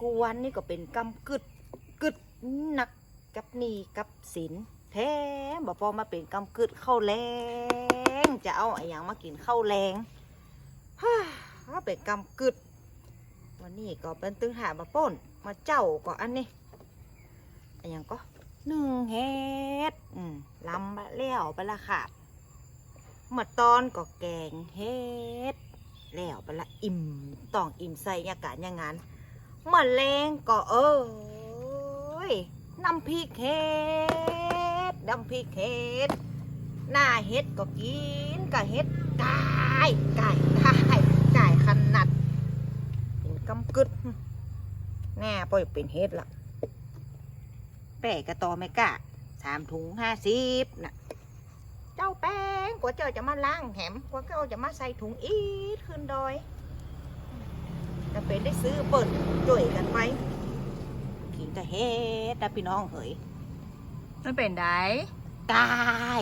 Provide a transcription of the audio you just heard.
กูวันนี่ก็เป็นกำกึดกึดหนักกับหนี่กับสินแท้บ่พอมาเป็นกำกึดข้าวแรงจะเอาอะไรอย่างมากินข้าวแรงฮ่าเป็นกำกึดวันนี้ก็เป็นตึงหามาป้นมาเจ้าก็อันนี้อะไรอย่างก็หนึ่งเฮ็ดอืมลำบะเลี้ยวไปละค่ะมาตอนก็แกงเฮ็ดแล้วไปละอิ่มต้องอิ่มใส่ยากาศอย่างนั้น มาแรงก็เอ้ยน้ำพริกเฮ็ดน้ำพริกเฮ็ดหน้าเฮ็ดก็กินกับเฮ็ดกายกายกายกายขนาดเป็นกำกึดแน่ป่อยเป็นเฮ็ดละแป้กระตอไม่กล้าสามถุงห้าสิบน่ะเจ้าแป้งกว่าเจ้าจะมาล้างแหมกว่าเจ้าจะมาใส่ถุงอีดขึ้นดอย เป็นได้ซื้อเปิดจ่วยกันไปกินแต่เฮ็ดนะพี่น้องเฮ้ยมันเป็นไดตาย